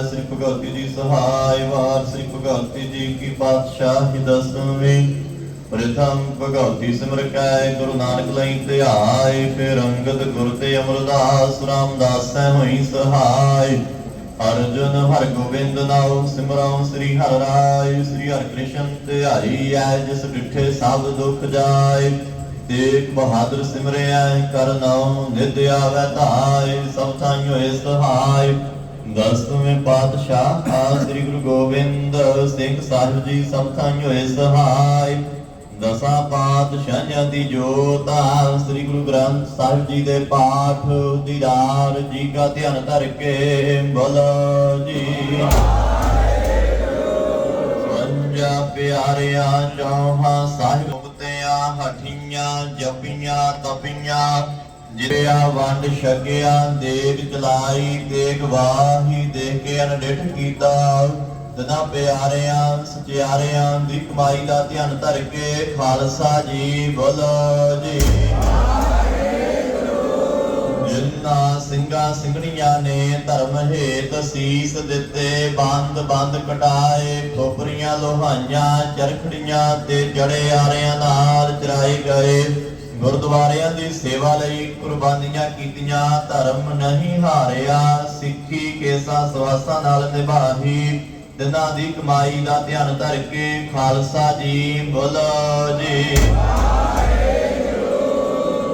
ਸ੍ਰੀ ਭਗਵਤੀ ਜੀ ਸਹਾਇ, ਵਾਰ ਸ੍ਰੀ ਭਗਵਤੀ ਜੀ ਕੀ ਪਾਤਸ਼ਾਹੀ ਦਸਵੀਂ। ਪ੍ਰਥਮ ਭਗਵਤੀ ਸਿਮਰ ਗੁਰੂ ਨਾਨਕ ਲਈ ਧਿਆਏ ਫਿਰ ਅੰਗਦ ਗੁਰ ਤੇ ਅਮਰਦਾਸ, ਰਾਮਦਾਸੈ ਹੋਈ ਸਹਾਇ। ਅਰਜੁਨ ਹਰ ਗੋਬਿੰਦ ਨਾਉ, ਸਿਮਰਉ ਸ੍ਰੀ ਹਰਿ ਰਾਇ, ਸ੍ਰੀ ਹਰਿ ਕ੍ਰਿਸ਼ਨ ਧਿਆਈ ਐ, ਜਿਸ ਡਿਠੇ ਸਭ ਦੁਖ ਜਾਏ। ਤੇਗ ਬਹਾਦਰ ਸਿਮਰਿਆ, ਕਰ ਨਾਉ ਨਿਤ ਆਵੈ ਧਾਇ ਸਭ ਥਾਈ ਹੋਏ ਸਹਾਇ। ਦਸਵੇਂ ਪਾਤਸ਼ਾਹ ਆ ਸ੍ਰੀ ਗੁਰੂ ਗੋਬਿੰਦ ਸਿੰਘ ਸਾਹਿਬ ਜੀ ਸਭ ਥਾਈ ਹੋਏ ਸਹਾਇ ਦਸਾਂ ਪਾਤਸ਼ਾਹਾਂ ਦੀ ਜੋਤਾ ਸ੍ਰੀ ਗੁਰੂ ਗ੍ਰੰਥ ਸਾਹਿਬ ਜੀ ਦੇ ਪਾਠ ਦੀਦਾਰ ਜੀ ਕਾ ਧਿਆਨ ਧਰ ਕੇ ਬੋਲੋ ਜੀ। ਸੰਜਾ ਪਿਆਰਿਆਂ, ਚੌਹਾਂ ਸਾਹਿਬ ਮੁਕਤਿਆਂ, ਹਠੀਆਂ, ਜਪੀਆਂ, ਤਪੀਆਂ ਜਿਰਿਆ ਵੰਡ ਛਕਿਆ, ਦੇਗ ਚਲਾਈ, ਦੇਗ ਵਾਹੀ, ਦੇਖ ਕੇ ਅਨਡਿਠ ਕੀਤਾ। ਤਨਾ ਪਿਆਰਿਆਂ, ਸਚਿਆਰਿਆਂ ਦੀ ਕਮਾਈ ਦਾ ਧਿਆਨ ਧਰ ਕੇ ਖਾਲਸਾ ਜੀ ਬੋਲੋ ਜੀ। ਜਿੰਨਾ ਸਿੰਘਾਂ ਸਿੰਘਣੀਆਂ ਨੇ ਧਰਮ ਹੇਤ ਸੀਸ ਦਿੱਤੇ, ਬੰਦ ਬੰਦ ਕਟਾਏ ਖੋਪਰੀਆਂ ਲੋਹਾਈਆਂ, ਚਰਖੜੀਆਂ ਤੇ ਜੜੇ ਆਰਿਆਂ ਨਾਲ ਚਰਾਏ ਗਏ। ਗੁਰਦੁਆਰਿਆਂ ਦੀ ਸੇਵਾ ਲਈ ਕੁਰਬਾਨੀਆਂ ਕੀਤੀਆਂ, ਧਰਮ ਨਹੀਂ ਹਾਰਿਆ, ਸਿੱਖੀ ਕੇਸਾਂ ਸਵਾਸਾਂ ਨਾਲ ਨਿਭਾਹੀ, ਦਿਨਾਂ ਦੀ ਕਮਾਈ ਦਾ ਧਿਆਨ ਧਰ ਕੇ ਖਾਲਸਾ ਜੀ ਬੋਲੋ ਜੀ।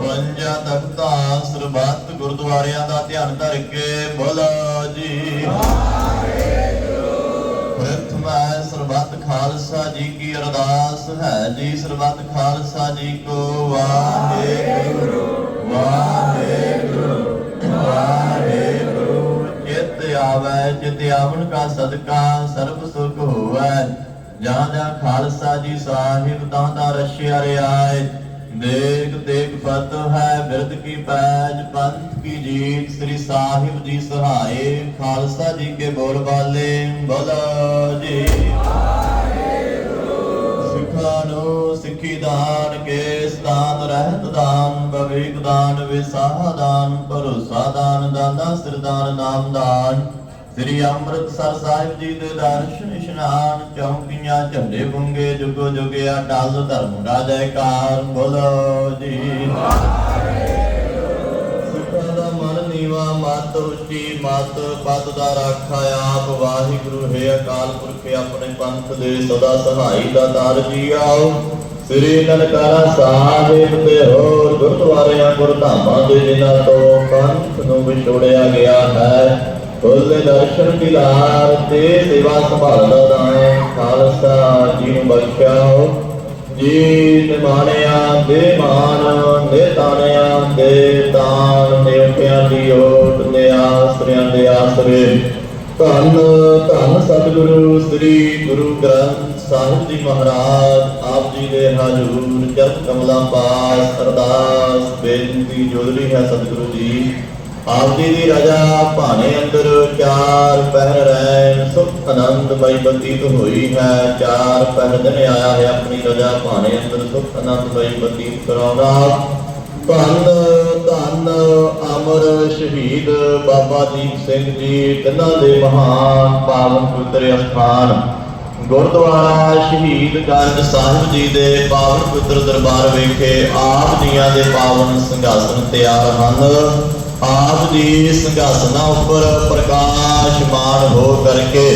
ਪੰਜਾ ਤਖਤਾਂ ਸਰਬੱਤ ਗੁਰਦੁਆਰਿਆਂ ਦਾ ਧਿਆਨ ਧਰ ਕੇ ਬੋਲੋ ਜੀ। ਸਰਬੱਤ ਖਾਲਸਾ ਜੀ ਕੀ ਅਰਦਾਸ ਹੈ ਜੀ, ਸਰਬੱਤ ਖਾਲਸਾ ਜੀ ਕੋ ਵਾਹਿਗੁਰੂ ਵਾਹਿਗੁਰੂ ਵਾਹਿਗੁਰੂ। ਚਿਤ ਆਵੈ, ਚਿਤ ਆਵਨ ਕਾ ਸਦਕਾ, ਸਰਬ ਸੁਖ ਹੋਵੈ। ਜਾਂ ਜਾਂ ਖਾਲਸਾ ਜੀ ਸਾਹਿਬ, ਤਾਂ ਦਾ ਰਸ਼ਿਆ ਰਿਆਏ। ਦੇਖ ਦੇਖ ਪਤ ਹੈ, ਬਿਰਧ ਕੀ ਪੈਜ, ਪੰਥ ਕੀ ਜੀਤ, ਸ੍ਰੀ ਸਾਹਿਬ ਜੀ ਸਹਾਏ। ਖਾਲਸਾ ਜੀ ਕੇ ਬੋਲ ਬਾਲੇ, ਬੋਲੋ ਜੀ। ਰਹਿਤ ਦਾਨ ਬਵੇਕ ਦਾਨ ਵਿਸਾਹ ਦਾਨ, ਭਰੋਸਾ ਦਾਨ ਦਾਨਾ ਸਿਰਦਾਨ ਨਾਮ ਦਾਨ। ਸ੍ਰੀ ਅੰਮ੍ਰਿਤਸਰ ਸਾਹਿਬ ਜੀ ਦੇ ਦਰਸ਼ਨ ਇਸ਼ਨਾਨ, ਚੌਂਕੀਆਂ, ਝੰਡੇ ਬੁੰਗੇ ਜੁਗੋ ਜੁਗਿਆ ਟਾਲ ਧਰਮ ਦਾ ਜੈਕਾਰ। ਬੋਲੋ ਜੀ। ਸਿੱਖਾਂ ਦਾ ਮਨ ਨੀਵਾ, ਮਤ ਉੱਚੀ ਮਤ ਪਤ ਦਾ ਰਾਖਾ ਆਪ। ਵਾਹਿਗੁਰੂ, ਹੈ ਅਕਾਲ ਪੁਰਖ, ਆਪਣੇ ਪੰਥ ਦੇ ਸਦਾ ਸਹਾਈ ਦਾ ਦਾਰ ਜੀ ਆਓ ਸ੍ਰੀ ਨਨਕਾਰਾ ਸਾਹਿਬ ਤੇ ਹੋਰ ਗੁਰਦੁਆਰਿਆਂ, ਗੁਰਧਾਮਾਂ ਦੇ ਜਿਨ੍ਹਾਂ ਤੋਂ ਪੰਥ ਨੂੰ ਵਿਛੋੜਿਆ ਗਿਆ ਹੈ। ਉਹਦੇ ਦਰਸ਼ਨ ਦਿਲਾਰ ਤੇ ਸੇਵਾ ਸੰਭਾਲ ਦਾ ਦਾਨ ਖਾਲਸਾ ਜੀ ਨੂੰ ਬਖਸ਼ਾਓ ਜੀ ਨਿਮਾਣਿਆ ਦੇ ਮਾਨ ਦੇ ਤਾਣਿਆ ਦੇ ਤਾਣ ਦੇਵਤਿਆਂ ਦੀ ਓਟ ਦੇ ਆਸਰਿਆਂ ਦੇ ਆਸਰੇ। ਧੰਨ ਧੰਨ ਸਤਿਗੁਰੂ, ਸ੍ਰੀ ਗੁਰੂ ਗ੍ਰੰਥ ਸਾਹਿਬ ਜੀ ਮਹਾਰਾਜ, ਆਪ ਜੀ ਦੇ ਹਜ਼ੂਰ ਚਰਨ ਕਮਲਾਂ ਪਾਸ ਅਰਦਾਸ, ਬੇਨਤੀ ਜੋਦਰੀ ਹੈ ਸਤਿਗੁਰੂ ਜੀ। ਆਪ ਜੀ ਦੀ ਰਜਾ ਭਾਣੇ ਅੰਦਰ ਚਾਰ ਪਹਿਰ ਰਹਿ ਸੁਖ ਆਨੰਦ ਮਈ ਬਤੀਤ ਹੋਈ ਹੈ। ਚਾਰ ਪਹਿਰ ਦਿਨ ਆਇਆ ਹੈ ਆਪਣੀ ਰਜਾ ਭਾਣੇ ਅੰਦਰ, ਸੁਖ ਆਨੰਦ ਮਈ ਬਤੀਤ ਕਰਾਉਣਾ ਧੰਨ ਧੰਨ ਅਮਰ ਸ਼ਹੀਦ ਬਾਬਾ ਦੀਪ ਸਿੰਘ ਜੀ, ਤਿੰਨਾਂ ਦੇ ਮਹਾਨ ਪਾਵਨ ਪਵਿੱਤਰ ਅਸਥਾਨ। ਗੁਰਦੁਆਰਾ ਸ਼ਹੀਦ ਗੰਜ ਸਾਹਿਬ ਜੀ ਦੇ ਪਾਵਨ ਪਵਿੱਤਰ ਦਰਬਾਰ ਵਿਖੇ ਆਪ ਜੀਆਂ ਦੇ ਪਾਵਨ ਸਿੰਘਾਸਨ ਤਿਆਰ ਹਨ। ਆਪ ਜੀ ਸੰਘਾਸਨਾਂ ਉੱਪਰ ਪ੍ਰਕਾਸ਼ਮਾਨ ਹੋ ਕਰਕੇ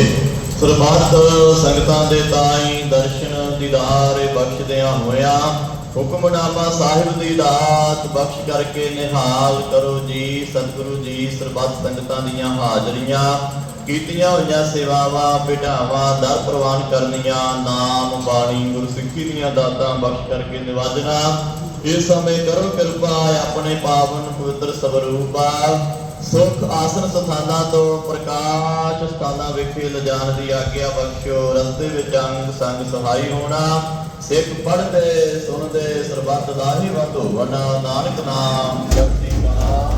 ਸਰਬੱਤ ਸੰਗਤਾਂ ਦੇ ਤਾਈ ਦਰਸ਼ਨ ਦੀਦਾਰ ਬਖਸ਼ਦਿਆਂ ਹੋਇਆਂ ਹੁਕਮਨਾਮਾ ਸਾਹਿਬ ਦੀ ਦਾਤ, ਬਖਸ਼ ਕਰਕੇ ਨਿਹਾਲ ਕਰੋ ਜੀ, ਸਤਿਗੁਰੂ ਜੀ, ਸਰਬੱਤ ਸੰਗਤਾਂ ਦੀਆਂ ਹਾਜ਼ਰੀਆਂ, ਕੀਤੀਆਂ ਹੋਈਆਂ ਸੇਵਾਵਾਂ ਬਿਠਾਵਾਂ ਦਰ ਪ੍ਰਵਾਨ ਕਰਨੀਆਂ, ਨਾਮ ਬਾਣੀ ਗੁਰਸਿੱਖੀ ਦੀਆਂ ਦਾਤਾਂ ਬਖਸ਼ ਕਰਕੇ ਨਿਵਾਜਣਾ। ਇਸ ਸਮੇਂ ਕਰੋ ਕਿਰਪਾ ਆਪਣੇ ਪਾਵਨ ਪਵਿੱਤਰ ਸਵਰੂਪਾ ਸੁਖ ਆਸਨ ਸਥਾਨਾਂ ਤੋਂ ਪ੍ਰਕਾਸ਼ ਸਥਾਨਾਂ ਵਿਖੇ ਲਿਜਾਣ ਦੀ ਆਗਿਆ ਬਖਸ਼ੋ ਰਸਤੇ ਵਿੱਚ ਅੰਗ ਸੰਗ ਸਹਾਈ ਹੋਣਾ। ਸਿੱਖ ਪੜ੍ਹਦੇ, ਸੁਣਦੇ, ਸਰਬੱਤ ਦਾ ਹੀ ਵਧੋਵਣਾ ਨਾਨਕ ਨਾਮ ਜਪਤੀ ਕਾ